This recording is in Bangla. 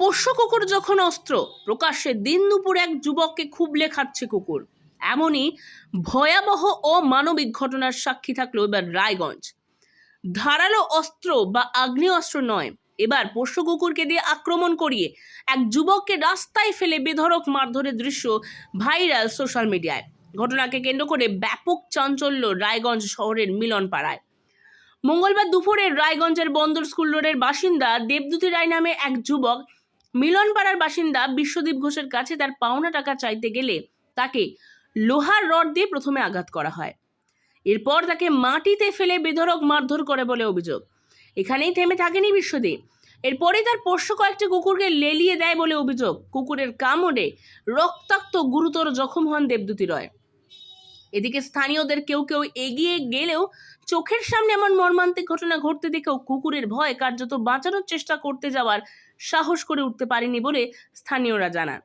পোষ্য কুকুর যখন অস্ত্র, প্রকাশ্যে দিন দুপুর এক যুবককে খুবলে খাচ্ছে কুকুর। এমনই ভয়াবহ ও মানবিক ঘটনার সাক্ষী থাকল এবার রায়গঞ্জ। ধারালো অস্ত্র বা আগ্নেয় অস্ত্র নয়, এবার পোষ্য কুকুরকে দিয়ে আক্রমণ করিয়ে এক যুবককে রাস্তায় ফেলে বেধড়ক মারধরের দৃশ্য ভাইরাল সোশ্যাল মিডিয়ায়। ঘটনাকে কেন্দ্র করে ব্যাপক চাঞ্চল্য রায়গঞ্জ শহরের মিলন পাড়ায় মঙ্গলবার দুপুরে রায়গঞ্জের বন্দর স্কুল রোডের বাসিন্দা দেবদূতি রায় নামে এক যুবক মিলনপাড়ার বাসিন্দা বিশ্বদীপ ঘোষের কাছে তার পাওনা টাকা চাইতে গেলে তাকে লোহার রড দিয়ে প্রথমে আঘাত করা হয়। এরপর তাকে মাটিতে ফেলে বেধড়ক মারধর করে বলে অভিযোগ। এখানেই থেমে থাকেনি বিশ্বদীপ। এরপরে তার পোষ্য কয়েকটি কুকুরকে লেলিয়ে দেয় বলে অভিযোগ। কুকুরের কামড়ে রক্তাক্ত গুরুতর জখম হন দেবদূতি রয়। এদিকে স্থানীয়দের কেউ কেউ এগিয়ে গেলেও চোখের সামনে এমন মর্মান্তিক ঘটনা ঘটতে দেখেও কুকুরের ভয় কার্যত বাঁচানোর চেষ্টা করতে যাওয়ার সাহস করে উঠতে পারেনি বলে স্থানীয়রা জানান।